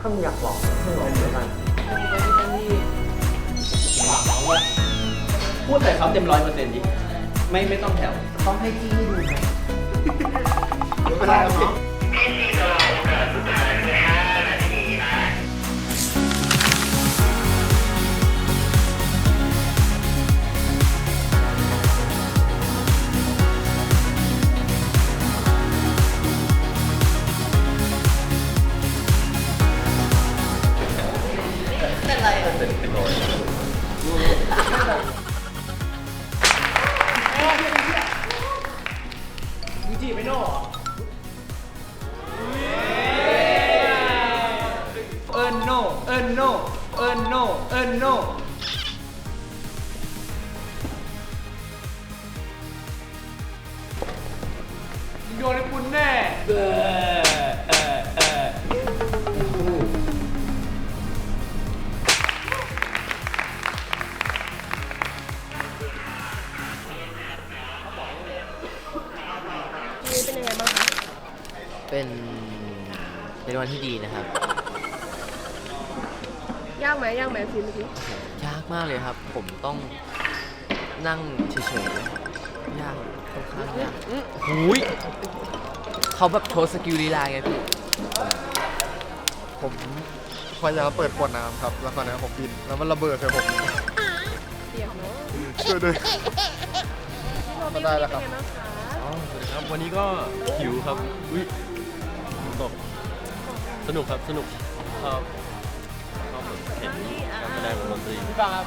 ถ้ามึงอยากหลอกมึงหลอกแล้วกันพูดแต่เขาเต็มร้อยเปอร์เซ็นต์ดิไม่ไม่ต้องแถว ต้องให้พี่ให้ดูไหม ไม่เป็นไรครับ โดนไอ้ปุนแน่เออเออเออนี้เป็นยังไงบ้างคะเป็นเป็นวันที่ดีนะครับยากไหมยากไหมฟิล์มเมื่อกี้ยากมากเลยครับ ผมต้องนั่งเฉยๆ ยากค่อนข้างยากหูยเขาแบบโชว์สกิลลีลาไงพี่ผมพยายามเปิดขวดน้ำครับ แล้วตอนนั้นผมบิน แล้วมันระเบิดใส่ผมเปียกเนาะช่วยด้วยโรบี้ได้แล้วครับ เป็นยังไงบ้างคะอ๋อสวัสดีครับวันนี้ก็หิวครับ อุ้ยฝนตกสนุกครับ สนุกชอบชอบแบบเห็นการแสดงของดนตรีพี่ฟังครับ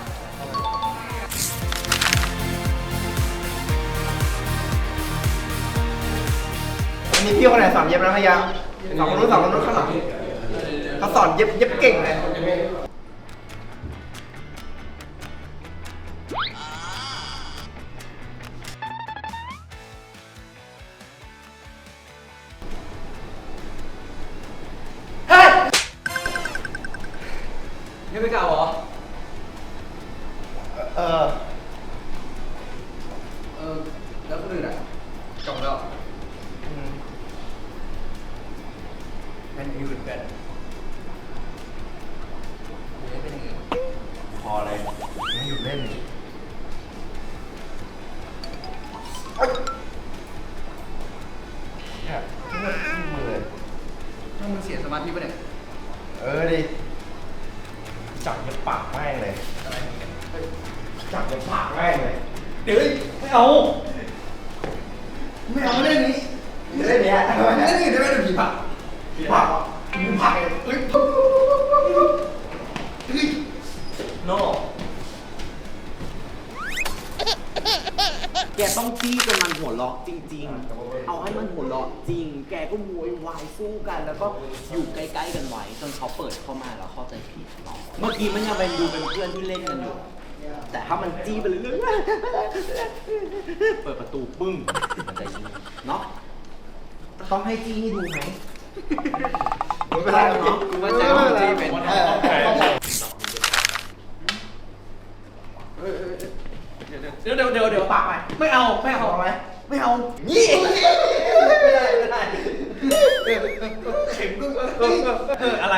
อันนี้พี่คนไหนสอนเย็บนะพะยาสองคนนู้นสองคนนู้นข้างหลังเขาสอนเย็บเย็บเก่งเลยเฮ้ยยังไม่กล่าวเหรอ มาธิปะเนี่ยเออดิ จับยับปากแม่งเลย อะไรของแกเฮ้ยจับยับปากแม่งเลย เดี๋ยวไม่เอา ไม่เอาไม่เล่นนี้เล่นเนี้ยเล่นนี้ กต้องจี้จนมันหัวเราะจริง ๆ เอาให้มันหัวเราะจริง แกก็โวยวายสู้กัน แล้วก็อยู่ใกล้ๆกันไว้จนเขาเปิดเข้ามาแล้วเข้าใจผิดเนาะเมื่อกี้มันยังเป็นดูเป็นเพื่อนที่เล่นกันอยู่ แต่ถ้ามันจี้ไปเรื่อยๆเปิดประตูปึ้งมันจะยิ่งเนาะต้องให้จี้ให้ดูไหมไม่เป็นไรครับพี่กูว่าใจว่ามันจะเป็น เออ เดี๋ยวเดี๋ยวเดี๋ยวเดี๋ยวปากไปไม่เอาไม่เอาเอาไหมไม่เอายี่ไม่ได้ไม่ได้เข็มก็เออเออเอออะไร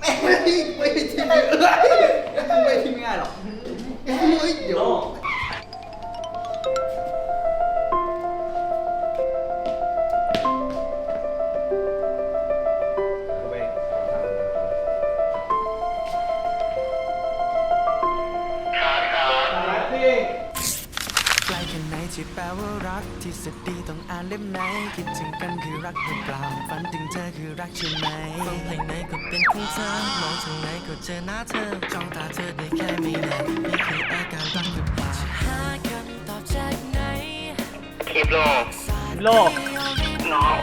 ไม่ไม่ไม่ไม่ที่ไม่ไม่ทิ้งไม่ง่ายหรอกเดี๋ยวานเล่มไหนคิดถึงกันคือรักหรือเปล่าฝันถึงเธอคือรักใช่ไหมฟังเพลงไหนก็เป็นของเธอมองทางไหนก็เจอหน้าเธอจ้องตาเธอได้แค่ไม่นานนี่คืออาการรักหรือเปล่าจะหาคำตอบจากไหนโลกน้อง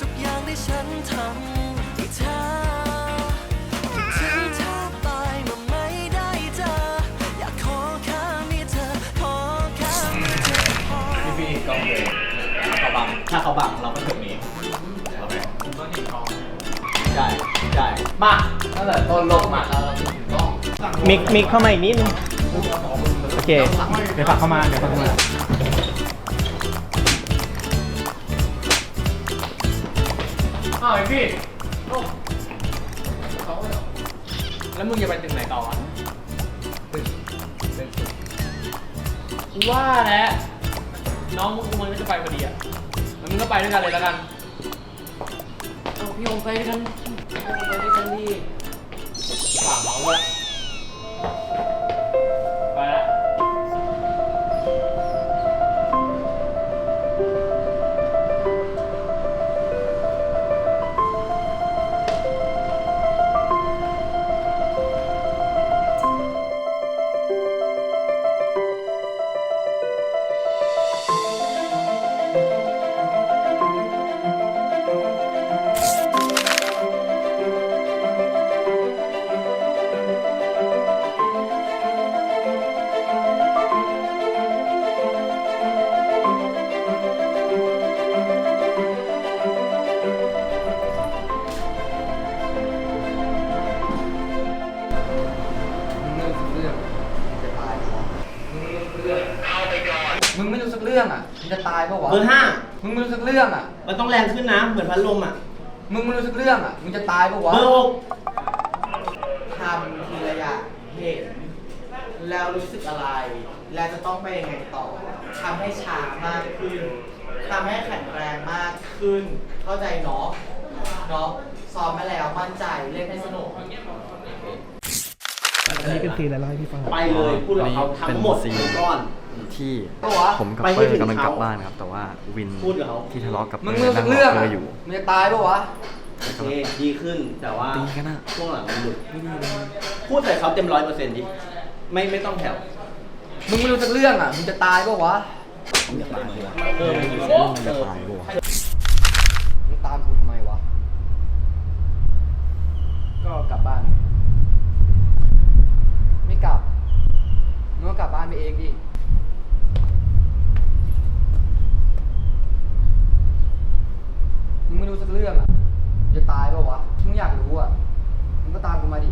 ทุกอย่างที่ฉันทำที่ เธอคิดถึงเธอไปเมื่อไม่ได้เจออยากขอแค่มีเธอขอแค่มีเธอพอพี่พี่กองเลยถ้าเขาบังถ้าเขาบังเราก็ถูกนี้เอาไหมคุณก็หนีกองใช่ใช่มาตั้งแต่ต้นลงมาแล้วเราถึงกล้องมิกมิกเข้ามาอีกนิดนึงโอเค เดี๋ยวฝากเข้ามา เดี๋ยวฝากเข้ามา อ้าวไอพี่ แล้วมึงจะไปถึงไหนต่อวะตึกตึกกูว่าแหละน้องมึงมันก็จะไปพอดีอะแล้วมึงก็ไปด้วยกันเลยแล้วกัน เอาพี่องไปด้วยกันพี่องไปด้วยกัน ปะวะเบอร์ห้ามึงไม่รู้สักเรื่องอะ มันต้องแรงขึ้นนะ เหมือนพัดลมอะ มึงไม่รู้สักเรื่องอะ มึงจะตายปะวะเบอร์หกทำทีละอย่างเห็นแล้วรู้สึกอะไร แล้วจะต้องไปยังไงต่อทำให้ช้ามากขึ้นทำให้แข็งแรงมากขึ้น เข้าใจเนาะเนาะซ้อมมาแล้วมั่นใจเล่นให้สนุก อันนี้เป็นซีนอะไรเล่าให้พี่ฟังไปเลยพูดกับเขาทั้งหมดเป็นซีนทุกก้อน ที่ปะวะผมกับไปเปให้อถึงร์กำลังกลับเขาบ้านครับ แต่ว่าวินพูดกับเขา ที่ทะเลาะกับมึงเปไม่อรู้ร์สันั่กงรเรื่องอเปออะร์อยู่มึงจะตายปะวะ โอเคดีขึ้นแต่ว่าตีกันอะช่วงหลังมันหลุดพูดใส่เขาเต็มร้อยเปอร์เซ็นต์ดิไม่ไม่ต้องแถวมึงไม่รู้สักเรื่องอะ มึงจะตายปะวะ เออมันจะตายปะวะมึงตามกูทำไมวะ ก็กลับบ้าน ไม่กลับมึงก็กลับบ้านไปเองดิ มึงไม่รู้สักเรื่องอะมึงจะตายปะวะมึงอยากรู้อะมึงก็ตามกูมาดิ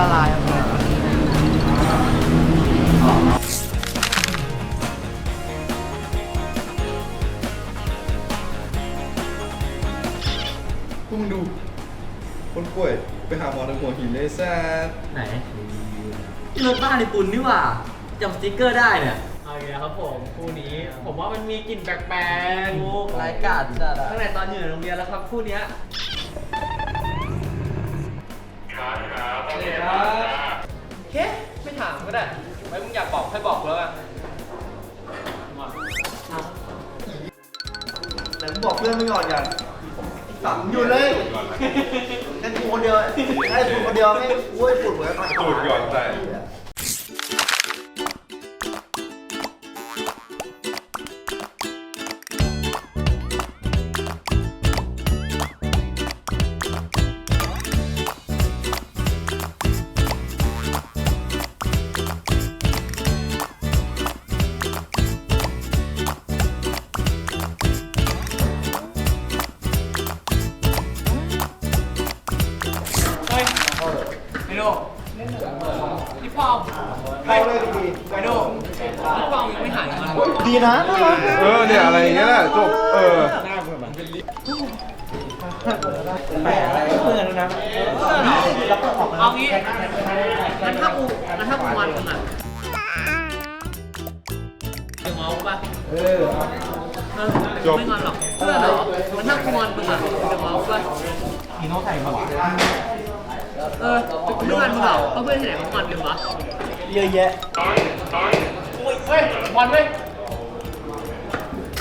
ละลายครับพวกมึงดู คนป่วย ไปหาหมอในหัวหินเลยแซ่ไหนรถบ้านในปุ่นนี่หว่าจำสติ๊กเกอร์ได้เนี่ยเอาอีกแล้วครับผมคู่นี้ ผมว่ามันมีกลิ่นแปลกโอ้รายการจัดอะตั้งแต่ตอนอยู่ในโรงเรียนแล้วครับคู่เนี้ย ไม่ถามก็ได้ไว้มึงอยากบอกค่อยบอกแล้วกันมาแต่มึงบอกเพื่อนมึงก่อนอย่างสั่งอยู่เลยแค่กูคนเดียวแค่กูคนเดียวไม่กูไอ้ฝุ่นเหมือนกันฝุ่นก่อนใช่ พี่ปอมเข้าเลยดีไอ้โดพี่ปอมยังไม่หายมันดีนะเออเนี่ยอะไรอย่างเงี้ยแหละจบเออเอางี้งั้นถ้ากูงั้นถ้ากูงอนมึงอะจะงอกูป่ะเออจบ ไม่งอนหรอกเพื่อนเหรองั้นถ้ากูงอนมึงอะจะงอกูป่ะมีน้องใส่หัวเออเพื่อนมึงเหรอก็เพื่อนที่ไหนเขางอนกันวะเยอะแยะ เฮ้ยงอนเว้ย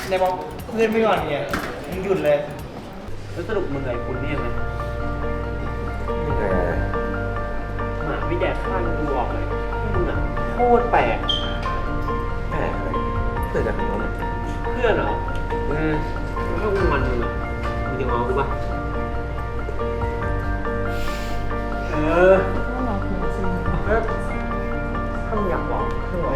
ในบอกเพื่อนไม่ก่อนเนี่ยมึงหยุดเลย แล้วสรุปมึงไงคุณเนี่ยไหมหมาวิแดกข้างดูออกเลยมึงอะโคตรแปลกแปลกเลยเกิดจากไหนวะเพื่อนเหรออืมแล้วถ้ากูงอนมึงอะมึงจะงอกูปะเออแล้วถ้ามึงอยากบอกมึงบอก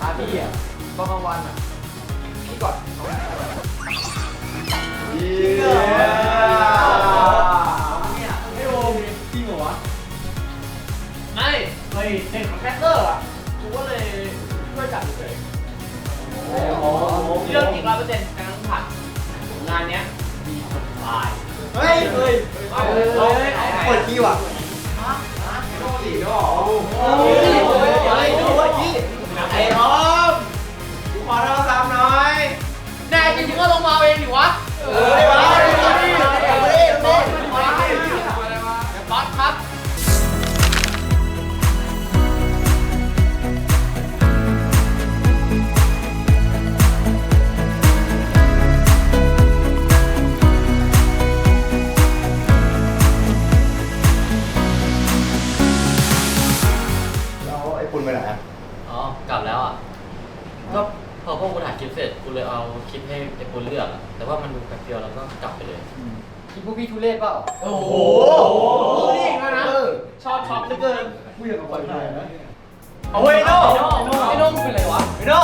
ตาพี่อะตอนกลางวันอะพี่กอดน้องเนี่ยไม่โอมจริงเหรอวะไม่เฮ้ยเด็กของแคสเตอร์อะกูก็เลยช่วยจับเฉยเรื่องจริงร้อยเปอร์เซ็นต์การต้องผ่านงานเนี้ยมีคนตายเฮ้ยเฮ้ยเฮ้ยเฮ้ยเปิดคิวอะโอ้ยเฮ้ยเฮ้ยดูว่าพี่ไอ้ออมกูขอโทรศัพท์หน่อยแน่จริงๆก็ลงมาเอาเองดิวะ คิดพวกพี่ทุเรศเปล่าโอ้โหนี่อีล้นะชอบช็อปเหลือเกินพูดอย่ากับคนไทยนะเอาเว้ยไอ้โนไอ้โน่เป็นไรวะไอ้โน่